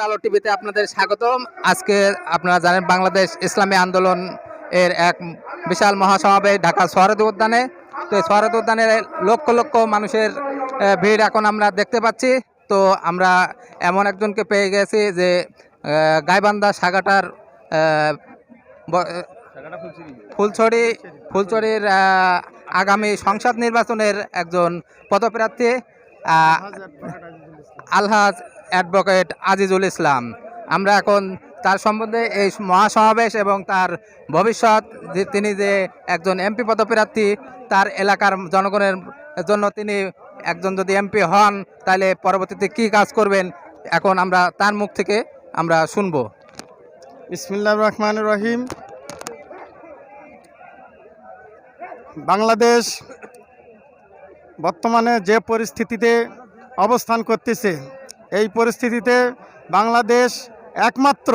আলো টিভিতে আপনাদের স্বাগতম। আজকে আপনারা জানেন বাংলাদেশ ইসলামী আন্দোলন এর এক বিশাল মহাসমাবেশ ঢাকা শহরদ উদ্যানে। তো শহরদ উদ্যানে লক্ষ লক্ষ মানুষের ভিড় এখন আমরা দেখতে পাচ্ছি। তো আমরা এমন একজনকে পেয়ে গেছি যে গাইবান্ধা সাগাটার ফুলছড়ি, ফুলছড়ির আগামী সংসদ নির্বাচনের একজন পদপ্রার্থী আলহাজ অ্যাডভোকেট আজিজুল ইসলাম। আমরা এখন তার সম্বন্ধে এই মহাসমাবেশ এবং তার ভবিষ্যৎ, যে তিনি যে একজন এমপি পদপ্রার্থী, তার এলাকার জনগণের জন্য তিনি একজন যদি এমপি হন, তাহলে পরবর্তীতে কি কাজ করবেন, এখন আমরা তার মুখ থেকে আমরা শুনব। বিসমিল্লাহ রহমান রহিম। বাংলাদেশ বর্তমানে যে পরিস্থিতিতে অবস্থান করতেছে এই পরিস্থিতিতে বাংলাদেশ একমাত্র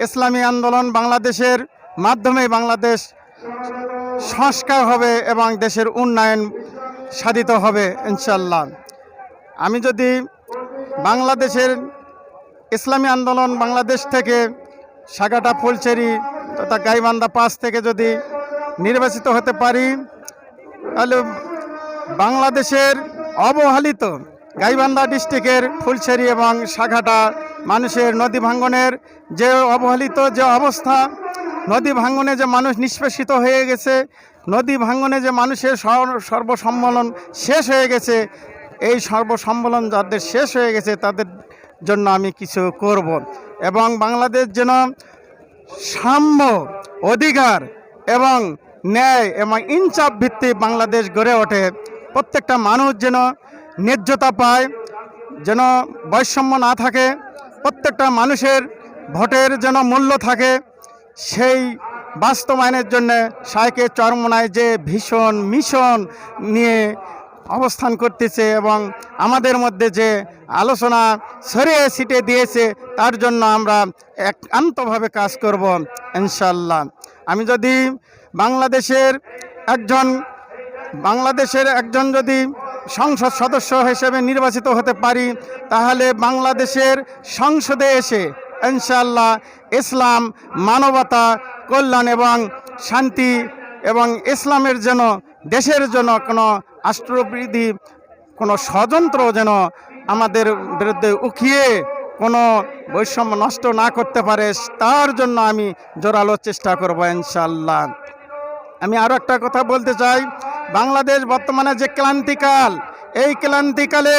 ইসলামী আন্দোলন বাংলাদেশের মাধ্যমে বাংলাদেশ সংস্কার হবে এবং দেশের উন্নয়ন সাধিত হবে ইনশাল্লাহ আমি যদি বাংলাদেশের ইসলামী আন্দোলন বাংলাদেশ থেকে সাগাটা ফুলচেরি তথা গাইবান্ধা পাস থেকে যদি নির্বাচিত হতে পারি, তাহলে বাংলাদেশের অবহেলিত গাইবান্ধা ডিস্ট্রিক্টের ফুলছেরি এবং শাখাটা মানুষের নদী ভাঙ্গনের যে অবহেলিত যে অবস্থা, নদী ভাঙ্গনে যে মানুষ নিষ্পেষিত হয়ে গেছে, নদী ভাঙ্গনে যে মানুষের সর- সর্বসম্মেলন শেষ হয়ে গেছে, এই সর্বসম্মেলন যাদের শেষ হয়ে গেছে তাদের জন্য আমি কিছু করব এবং বাংলাদেশ যেন সাম্য অধিকার এবং ন্যায় এবং ইনসাফ ভিত্তিক বাংলাদেশ গড়ে ওঠে। প্রত্যেকটা মানুষ যেন ন্যায্যতা পায়, যেন বৈষম্য না থাকে, প্রত্যেকটা মানুষের ভোটের যেন মূল্য থাকে, সেই বাস্তবায়নের জন্য সাইকে চরমনায় যে ভীষণ মিশন নিয়ে অবস্থান করতেছে এবং আমাদের মধ্যে যে আলোচনা সরিয়ে সিটে দিয়েছে, তার জন্য আমরা একান্তভাবে কাজ করব ইনশাল্লাহ আমি যদি বাংলাদেশের একজন বাংলাদেশের একজন যদি সংসদ সদস্য হিসেবে নির্বাচিত হতে পারি, তাহলে বাংলাদেশের সংসদে এসে ইনশাল্লাহ ইসলাম, মানবতা, কল্যাণ এবং শান্তি এবং ইসলামের যেন, দেশের জন্য কোনো রাষ্ট্রবিধি কোনো ষড়যন্ত্র যেন আমাদের বিরুদ্ধে উখিয়ে কোনো বৈষম্য নষ্ট না করতে পারে, তার জন্য আমি জোরালো চেষ্টা করব ইনশাল্লাহ আমি আরও একটা কথা বলতে চাই বাংলাদেশ বর্তমানে যে ক্লান্তিকাল, এই ক্লান্তিকালে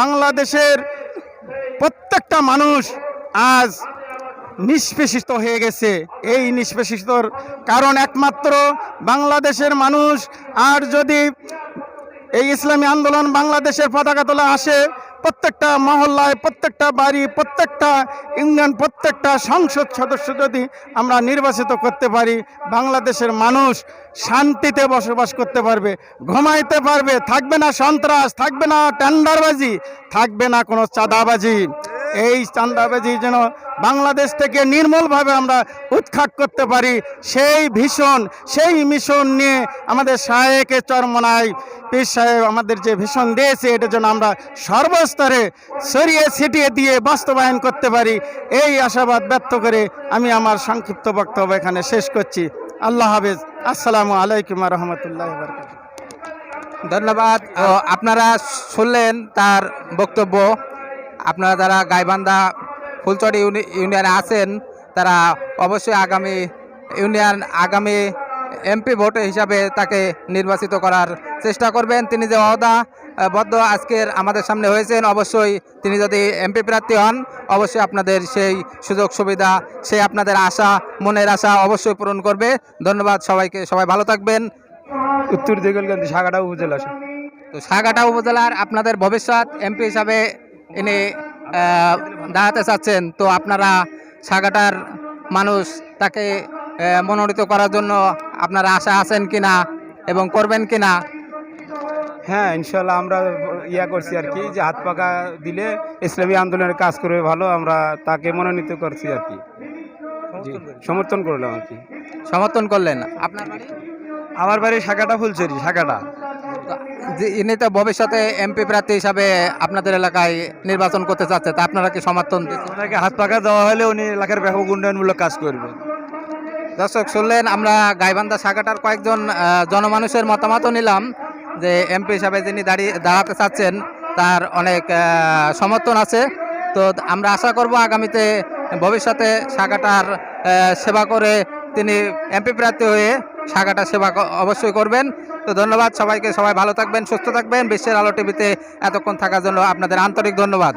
বাংলাদেশের প্রত্যেকটা মানুষ আজ নিষ্পেষিত হয়ে গেছে। এই নিষ্পেষিতর কারণ একমাত্র বাংলাদেশের মানুষ, আর যদি এই ইসলামী আন্দোলন বাংলাদেশের পতাকা তোলা আসে প্রত্যেকটা মহল্লায়, প্রত্যেকটা বাড়ি, প্রত্যেকটা ইউনিয়ন, প্রত্যেকটা সংসদ সদস্য যদি আমরা নির্বাচিত করতে পারি, বাংলাদেশের মানুষ শান্তিতে বসবাস করতে পারবে, ঘুমাইতে পারবে, থাকবে না সন্ত্রাস, থাকবে না টেন্ডারবাজি, থাকবে না কোনো চাঁদাবাজি। এই চাঁদাবাজি যেন বাংলাদেশ থেকে নির্মূলভাবে আমরা উৎখাত করতে পারি, সেই ভীষণ, সেই মিশন নিয়ে আমাদের সাহেকে চরমনায় পীর সাহেব আমাদের যে ভীষণ দিয়েছে, এটা যেন আমরা সর্বস্তরে সরিয়ে ছিটিয়ে দিয়ে বাস্তবায়ন করতে পারি, এই আশাবাদ ব্যক্ত করে আমি আমার সংক্ষিপ্ত বক্তব্য এখানে শেষ করছি। আল্লাহ হাফেজ। আসসালামু আলাইকুম রহমতুল্লাহ ধন্যবাদ। আপনারা শুনলেন তার বক্তব্য। আপনারা যারা গাইবান্ধা ফুলচড়ি ইউনি- ইউনিয়নে আছেন, তারা অবশ্যই আগামী ইউনিয়ন, আগামী এমপি ভোট হিসাবে তাকে নির্বাচিত করার চেষ্টা করবেন। তিনি যে অহদা বদ্ধ আজকের আমাদের সামনে হয়েছেন অবশ্যই তিনি যদি এমপি প্রার্থী হন অবশ্যই আপনাদের সেই সুযোগ সুবিধা সেই আপনাদের আশা মনের আশা অবশ্যই পূরণ করবে। ধন্যবাদ সবাইকে সবাই ভালো থাকবেন। উত্তর দিগলকান্দি সাগাটা উপজেলা তো সাগাটা উপজেলার আপনাদের ভবিষ্যৎ এমপি হিসাবে ইনি আহ, দাঁড়াতে চাচ্ছেন। তো আপনারা সাগাটার মানুষ তাকে মনোনীত করার জন্য আপনারা আশা আছেন কিনা এবং করবেন কিনা? হ্যাঁ ইনশাল্লাহ আমরা ইয়া করছি আর কি যে হাত পাকা দিলে ইসলামী আন্দোলনের কাজ করবে ভালো আমরা তাকে মনোনীত করছি আর কি। জি, সমর্থন করলাম আর কি। সমর্থন করলেন। আপনার বাড়ি? আমার বাড়ি শাখাটা ফুলছড়ি শাখাটা। যে ইনি তো ভবিষ্যতে এমপি প্রার্থী হিসাবে আপনাদের এলাকায় নির্বাচন করতে চাচ্ছে তা আপনারা কি সমর্থন দিচ্ছেন? ওনাকে হাত পাকা দেওয়া হলে উনি এলাকার ব্যাপক উন্নয়নমূলক কাজ করবে। দর্শক, শুনলেন, আমরা গাইবান্ধা শাখাটার কয়েকজন জনমানুষের মতামতও নিলাম যে এমপি হিসাবে যিনি দাঁড়িয়ে দাঁড়াতে চাচ্ছেন, তার অনেক সমর্থন আছে। তো আমরা আশা করব আগামীতে ভবিষ্যতে শাখাটার সেবা করে তিনি এমপি প্রার্থী হয়ে শাখাটা সেবা অবশ্যই করবেন। তো ধন্যবাদ সবাইকে, সবাই ভালো থাকবেন, সুস্থ থাকবেন। বিশ্বের আলো টিভিতে এতক্ষণ থাকার জন্য আপনাদের আন্তরিক ধন্যবাদ।